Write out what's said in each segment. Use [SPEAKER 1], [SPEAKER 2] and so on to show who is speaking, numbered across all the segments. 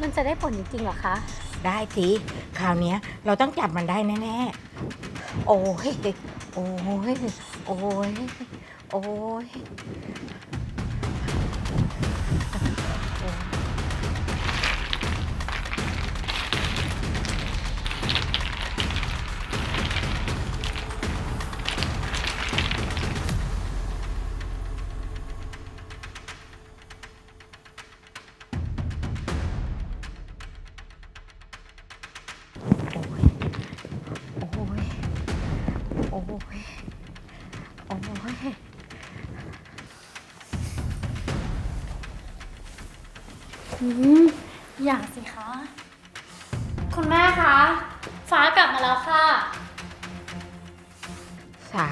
[SPEAKER 1] มันจะได้ผลจริงๆเหรอคะ
[SPEAKER 2] ได้สิคราวเนี้ยเราต้องจับมันได้แน่ๆ โอ้ย โอ้ย โอ้ย โอ้ย อย่า
[SPEAKER 3] สิคะ คุณแม่คะ ฟ้ากลับมาแล้วค่ะ
[SPEAKER 2] สา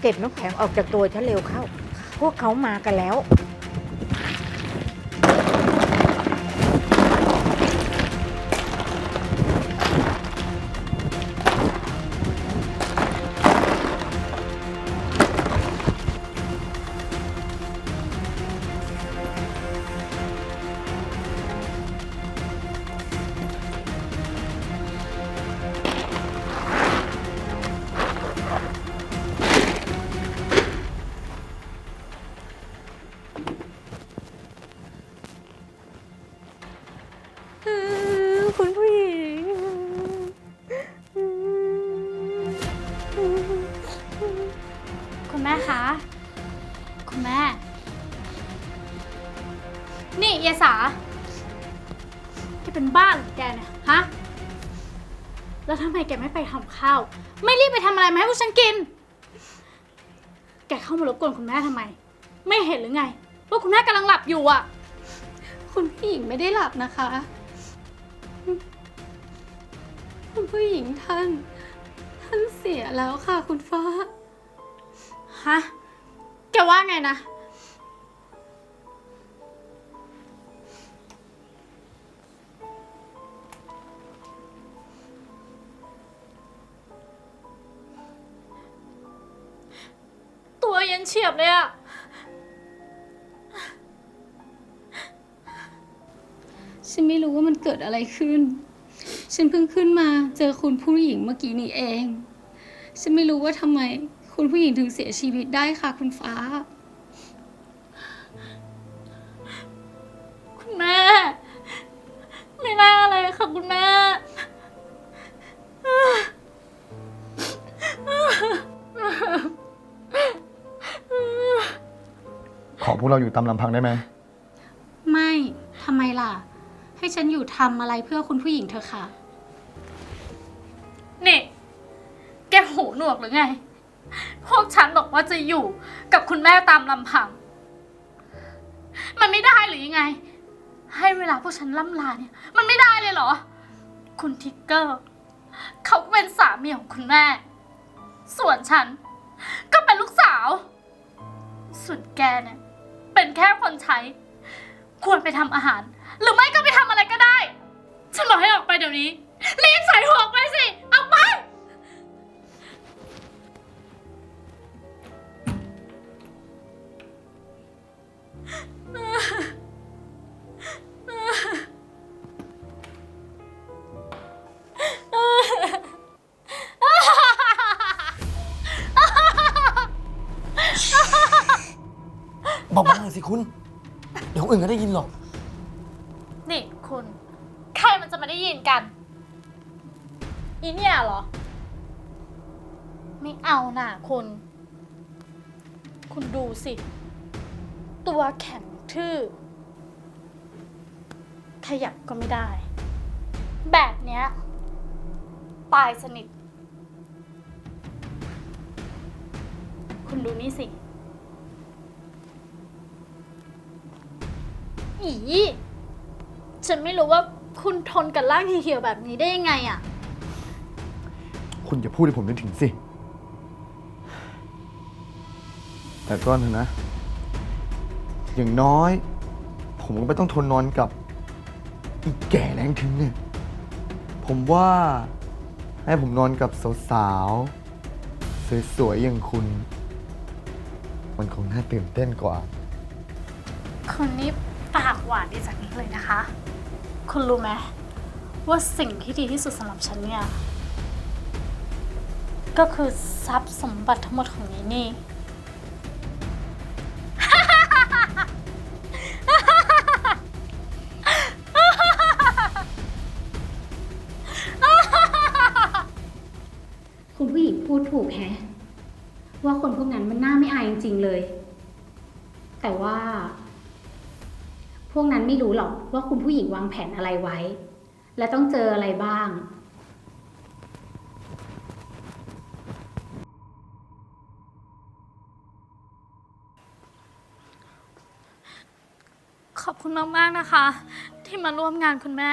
[SPEAKER 2] เก็บน้ำแข็งออกจากตัวฉันเร็วเข้า พวกเขามากันแล้ว
[SPEAKER 3] แล้วทำไมแกไม่ไปทำข้าว ไม่รีบไปทำอะไรมาให้พวกฉันกิน แกเข้ามารบกวนคุณแม่ทำไม ไม่เห็นหรือไงว่าคุณแม่กำลังหลับอยู่อะ
[SPEAKER 1] คุณผู้หญิงไม่ได้หลับนะคะ คุณผู้หญิงท่าน ท่านเสียแล้วค่ะคุณฟ้า
[SPEAKER 3] ฮะ แกว่าไงนะ นเฉียบเลยอะ
[SPEAKER 1] ฉันไม่รู้ว่ามันเกิดอะไรขึ้น ฉันเพิ่งขึ้นมาเจอคุณผู้หญิงเมื่อกี้นี้เอง ฉันไม่รู้ว่าทำไม คุณผู้หญิงถึงเสียชีวิตได้ค่ะคุณฟ้า
[SPEAKER 3] เรา
[SPEAKER 4] อยู่ตามลำพังได้ไหม
[SPEAKER 1] ไม่ทำไมล่ะ ให้ฉันอยู่ทำอะไรเพื่อคุณผู้หญิงเธอะค่ะ
[SPEAKER 3] นี่ แกหูหนวกหรือไง พวกฉันบอกว่าจะอยู่กับคุณแม่ตามลำพัง มันไม่ได้หรือยังไง ให้เวลาพวกฉันล่ำลาเนี่ย มันไม่ได้เลยเหรอ คุณทิกเกอร์ เขาก็เป็นสามีของคุณแม่ ส่วนฉัน ก็เป็นลูกสาว ส่วนแกเนี่ย เป็นแค่คนใช้ ควรไปทำอาหาร หรือไม่ก็ไปทำอะไรก็ได้ ฉันบอกให้ออกไปเดี๋ยวนี้ รีบใส่หัวออกไปสิ ออกไป
[SPEAKER 5] คุณ เดี๋ยวคนอื่นก็ได้ยินหรอก
[SPEAKER 3] นี่คุณ ใครมันจะมาได้ยินกัน อีเนี่ยเหรอ ไม่เอาน่ะคุณ คุณดูสิ ตัวแข็งทื่อ ขยับก็ไม่ได้ แบบเนี้ย ตายสนิท คุณดูนี่สิ อีฉันไม่รู้ว่าคุณทนกับร่างเหี่ยวๆแบบนี้ได้ยังไงอะ
[SPEAKER 4] คุณอย่าพูดให้ผมนึกถึงสิ แต่ก็เถอะนะ อย่างน้อย ผมก็ไม่ต้องทนนอนกับอีกแก่แรงถึงเนี่ย ผมว่าให้ผมนอนกับสาวๆ สวยๆ อย่างคุณ มันคงน่าตื่นเต้นกว่า
[SPEAKER 3] คุณนี่ ปากหวานดีจังเลยนะคะ คุณรู้ไหมว่าสิ่งที่ดีที่สุดสำหรับฉันเนี่ย ก็คือทรัพย์สมบัติทั้งหมดของนี้นี่
[SPEAKER 1] คุณผู้หญิงพูดถูกแฮะ ว่าคนพวกนั้นมันน่าไม่อายจริงๆเลย แต่ว่า พวกนั้นไม่รู้หรอกว่าคุณผู้หญิงวางแผนอะไรไว้ และต้องเจออะไรบ้าง
[SPEAKER 3] ขอบคุณมาก ๆ นะคะ ที่มาร่วมงานคุณแม่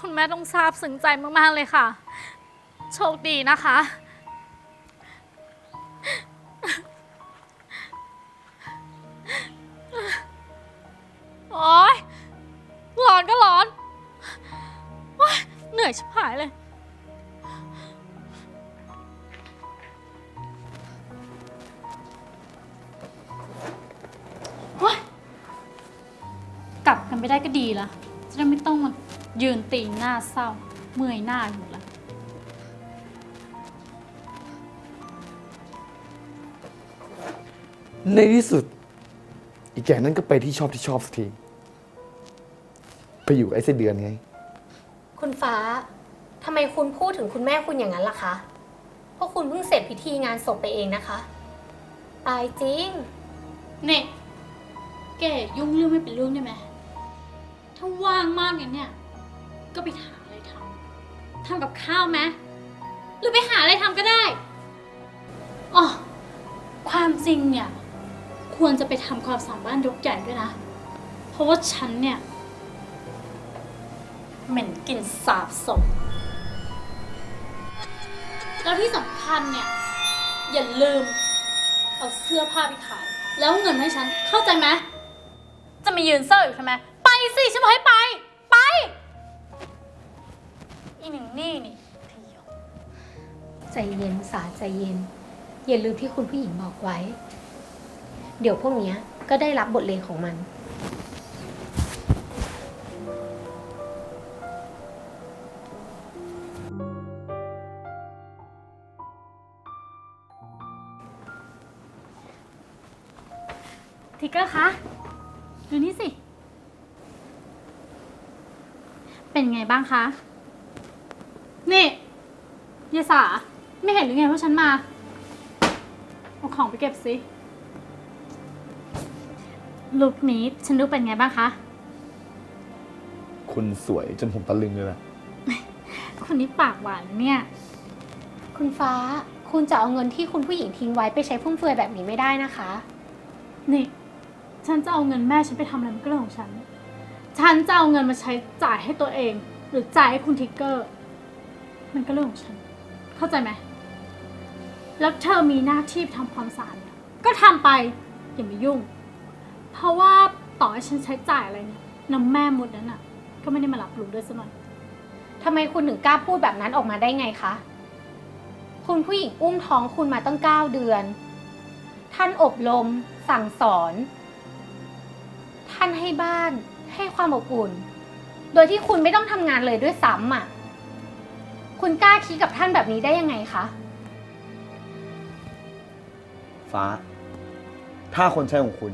[SPEAKER 3] คุณแม่ต้องซาบซึ้งใจมาก ๆ เลยค่ะ โชคดีนะคะ ไปได้ก็ดีละจะได้ไม่ต้องมายืนตีหน้าเศร้า เมื่อยหน้าอยู่ละ
[SPEAKER 4] ในที่สุด อีแก่นั่นก็ไปที่ชอบที่ชอบสักที ไปอยู่กับไอ้ไส้เดือนไง
[SPEAKER 1] คุณฟ้า ทำไมคุณพูดถึงคุณแม่คุณอย่างนั้นล่ะคะ เพราะคุณเพิ่งเสร็จพิธีงานศพไปเองนะคะ ตายจริง
[SPEAKER 3] เนี่ยแกยุ่งเรื่องไม่เป็นเรื่องได้ไหม ถ้าว่างมากอย่างเนี่ย ก็ไปหาอะไรทำทำกับข้าวไหมหรือไปหาอะไรทำก็ได้อ๋อความจริงเนี่ย ควรจะไปทำความสะอาดบ้านยกใหญ่ด้วยนะ เพราะว่าฉันเนี่ยเหม็นกลิ่นสาบศพแล้วที่สำคัญเนี่ย อย่าลืม เอาเสื้อผ้าไปขาย แล้วเงินให้ฉันเข้าใจไหมจะมายืนเซอร์อยู่ใช่ไหม สิฉันบอกให้ไป ไป อีหนึ่งนี่นี่เที่ยว
[SPEAKER 1] ใจเย็นสาใจเย็น อย่าลืมที่คุณผู้หญิงบอกไว้ เดี๋ยวพวกเนี้ยก็ได้รับบทเรียนของมัน
[SPEAKER 3] ทิกเกอร์คะ เป็นไงบ้างคะ นี่ยายสาไม่เห็นหรือไงว่าฉันมา เอาของไปเก็บสิลุคนี้ฉันดูเป็นไงบ้างคะ
[SPEAKER 4] คุณสวยจนผมตะลึงเลยแหละ
[SPEAKER 3] คนนี้ปากหวานนะเนี่ย
[SPEAKER 1] คุณฟ้า คุณจะเอาเงินที่คุณผู้หญิงทิ้งไว้ไปใช้ฟุ่มเฟือยแบบนี้ไม่ได้นะคะ
[SPEAKER 3] นี่ ฉันจะเอาเงินแม่ฉันไปทำอะไรมันก็เรื่องของฉัน ฉันจะเอาเงินมาใช้จ่ายให้ตัวเอง หรือจ่ายให้คุณทิกเกอร์ มันก็เรื่องของฉัน เข้าใจไหม แล้วเธอมีหน้าที่ทำความสะอาดเนี่ยก็ทำไป อย่ามายุ่ง เพราะว่าต่อให้ฉันใช้จ่ายอะไรเนี่ยน้ำแม่หมดนั้นอะ ก็ไม่ได้มารับรู้ด้วยซะหน่อย
[SPEAKER 1] ทำไมคุณถึงกล้าพูดแบบนั้นออกมาได้ไงคะ คุณผู้หญิงอุ้มท้องคุณมาตั้งเก้าเดือน ท่านอบรม สั่งสอน ท่านให้บ้าน ให้ความอบอุ่น โดยที่คุณไม่ต้องทำงานเลยด้วยซ้ำอะ คุณกล้าคิดกับท่านแบบนี้ได้ยังไงคะ
[SPEAKER 4] ฟ้า ถ้าคนใช้ของคุณ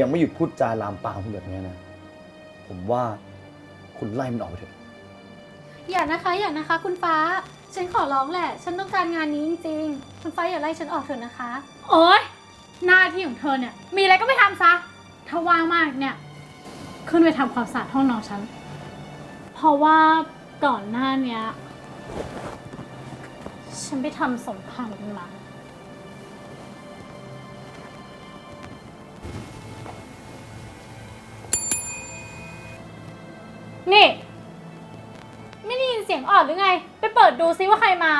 [SPEAKER 4] ยังไม่หยุดพูดจาลามปามคุณแบบนี้นะ ผมว่าคุณไล่มันออกไปเถอะ
[SPEAKER 1] อย่านะคะ อย่านะคะ คุณฟ้า ฉันขอร้องแหละ ฉันต้องการงานนี้จริงๆ คุณฟ้าอย่าไล่ฉันออกเถอะนะคะ
[SPEAKER 3] โอ๊ย หน้าที่ของเธอเนี่ย มีอะไรก็ไม่ทำซะ ถ้าว่างมากเนี่ย ขึ้นไปทำความสะอาดห้องนอนฉัน เพราะว่าก่อนหน้าเนี้ย ฉันไปทำสมกันมา นี่ ไม่ได้ยินเสียงออดหรือไง ไปเปิดดูซิว่าใครมา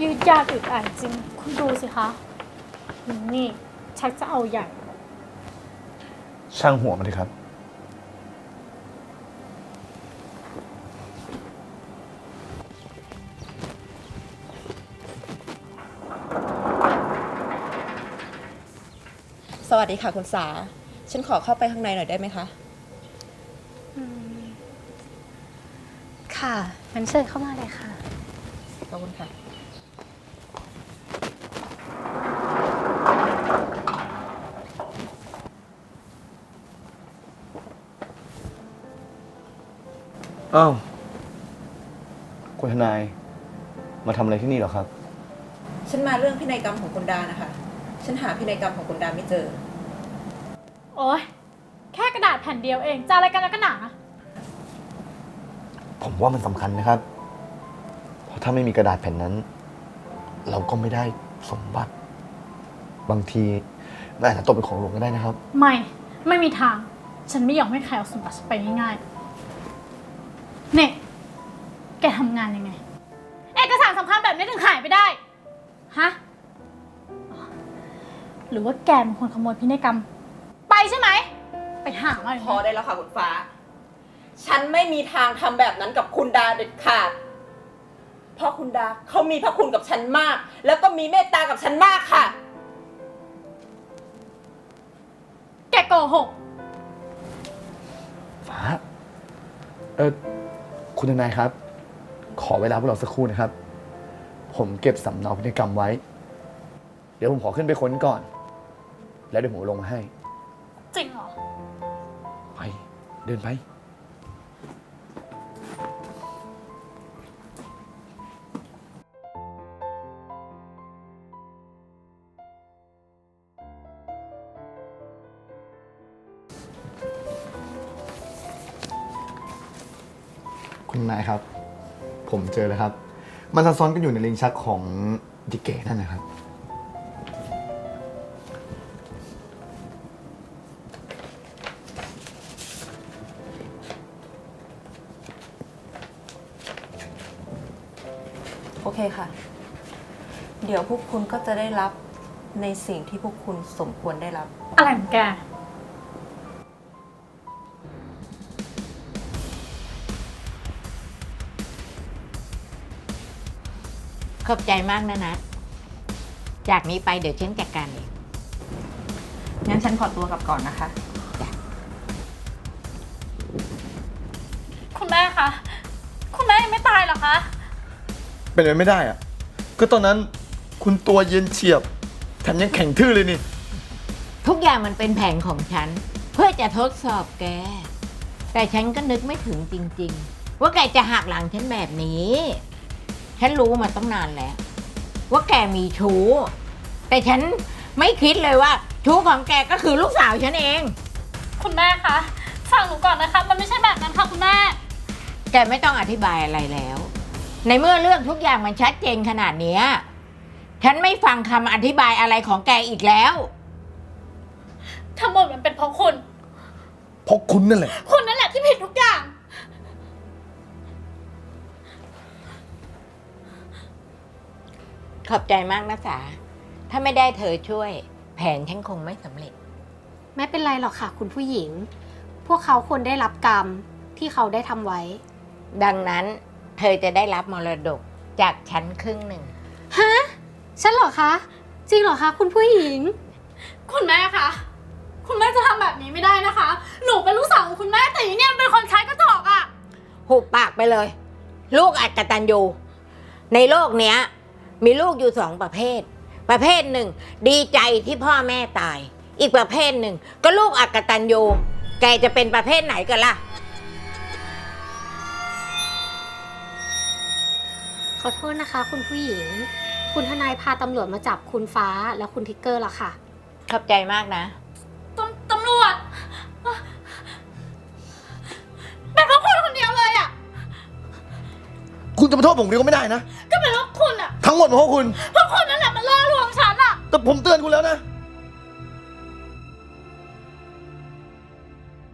[SPEAKER 3] ยืดยาดอึดอัดจริง คุณดูสิคะ นี่ ชักจะเอาใหญ่
[SPEAKER 4] ช่างหัวมันเถอะครับ
[SPEAKER 2] สวัสดีค่ะคุณสา
[SPEAKER 6] ฉันขอเข้าไปข้างในหน่อยได้ไหมคะ
[SPEAKER 1] ค่ะงั้นเชิญเข้ามาเลยค่ะ
[SPEAKER 6] ขอบคุณค่ะ
[SPEAKER 4] อ้าวคุณทนายมาทำอะไรที่นี่เหรอครับ
[SPEAKER 6] ฉันมาเรื่องพินัยกรรมของคุณดานะคะ ฉันหาพินัยกรรมของคุณดาไม่เจอ
[SPEAKER 3] โอ๊ยแค่กระดาษแผ่นเดียวเองจะอะไรกันนะกันหนา
[SPEAKER 4] ผมว่ามันสำคัญนะครับ เพราะถ้าไม่มีกระดาษแผ่นนั้น เราก็ไม่ได้สมบัติ บางทีมันอาจจะตกเป็นของหลวงก็ได้นะครับ
[SPEAKER 3] ไม่ ไม่มีทาง ฉันไม่ยอมให้ใครเอาสมบัติฉันไปง่ายๆ เนี่ยแกทำงานยังไง เอกสารสำคัญแบบนี้ถึงหายไปได้ ฮะอ๋อหรือว่าแกเป็นคนขโมยพินัยกรรม ไปใช่ไหม ไปหามาเลย
[SPEAKER 6] พอได้แล้วค่ะคุณฟ้า ฉันไม่มีทางทำแบบนั้นกับคุณดาเด็ดขาด เพราะคุณดาเขามีพระคุณกับฉันมาก แล้วก็มีเมตตากับฉันมากค่ะ
[SPEAKER 3] แกโกหก
[SPEAKER 4] ฟ้า เออ คุณทนายครับ ขอเวลาพวกเราสักครู่นะครับ ผมเก็บสำเนาพินัยกรรมไว้ เดี๋ยวผมขอขึ้นไปค้นก่อน แล้วเดี๋ยวผมเอาลงมาให้
[SPEAKER 3] จริงเหรอ
[SPEAKER 4] ไป เดินไป คุณนายครับ ผมเจอแล้วครับ มันซับซ้อนกันอยู่ในลิงก์ชักของดิเกนั่นนะครับ
[SPEAKER 6] โอเคค่ะ เดี๋ยวพวกคุณก็จะได้รับในสิ่งที่พวกคุณสมควรได้รับ
[SPEAKER 3] อะไรของแก
[SPEAKER 2] ขอบใจมากนะนัดจากนี้ไปเดี๋ยวฉันจัดการเอง
[SPEAKER 6] งั้นฉันขอตัวกลับก่อนนะคะ
[SPEAKER 3] คุณแม่คะ คุณแม่ยังไม่ตายเหรอคะ
[SPEAKER 4] เป็นไปไม่ได้อะก็ตอนนั้นคุณตัวเย็นเฉียบ แถมยังแข็งทื่อเลยนี่
[SPEAKER 2] ทุกอย่างมันเป็นแผนของฉัน เพื่อจะทดสอบแก แต่ฉันก็นึกไม่ถึงจริง ๆ ว่าแกจะหักหลังฉันแบบนี้ ฉันรู้มาตั้งนานแล้ว ว่าแกมีชู้ แต่ฉันไม่คิดเลยว่า ชู้ของแกก็คือลูกสาวฉันเอง
[SPEAKER 3] คุณแม่คะฟังหนูก่อนนะคะ มันไม่ใช่แบบนั้นค่ะคุณแม่
[SPEAKER 2] แกไม่ต้องอธิบายอะไรแล้ว ในเมื่อเรื่องทุกอย่างมันชัดเจนขนาดเนี้ยฉันไม่ฟังคำอธิบายอะไรของแกอีกแล้ว
[SPEAKER 3] ทั้งหมดมันเป็นเพราะคุณ
[SPEAKER 4] เพราะคุณนั่นแหละ
[SPEAKER 3] คุณนั่นแหละที่ผิดทุกอย่าง
[SPEAKER 2] ขอบใจมากนะสาถ้าไม่ได้เธอช่วย แผนฉันคงไม่สำเร็จ
[SPEAKER 1] ไม่เป็นไรหรอกค่ะ คุณผู้หญิง พวกเขาควรได้รับกรรมที่เขาได้ทำไว้
[SPEAKER 2] ดังนั้นเธอจะได้รับมรดกจากฉันครึ่งหนึ่ง
[SPEAKER 1] ฮะ ฉันเหรอคะ จริงเหรอคะ คุณผู้หญิง
[SPEAKER 3] คุณแม่คะ คุณแม่จะทำแบบนี้ไม่ได้นะคะ หนูเป็นลูกสาวของคุณแม่แต่อีเนี่ยมันเป็นคนใช้กระจอกอะ
[SPEAKER 2] หุบปากไปเลย ลูกอักตันยูในโลกเนี้ย มีลูกอยู่สองประเภท ประเภทหนึ่ง ดีใจที่พ่อแม่ตาย อีกประเภทหนึ่ง ก็ลูกอักตันยูแกจะเป็นประเภทไหนกันล่ะ
[SPEAKER 1] ขอโทษนะคะ คุณผู้หญิง คุณทนายพาตำรวจมาจับคุณฟ้าและคุณทิกเกอร์ละค่ะ
[SPEAKER 2] ขอบใจมากนะ
[SPEAKER 3] ตำตำรวจเป็นเพราะคุณคนเดียวเลยอะ
[SPEAKER 4] คุณจะมาโทษผมคนเดียวก็ไม่ได้นะ ทั้งหมดเป็นเพราะคุณ
[SPEAKER 3] เพราะคุณนั่นแหละมันล่อลวงฉันอะ
[SPEAKER 4] แต่ผมเตือนคุณแล้วนะ
[SPEAKER 3] ก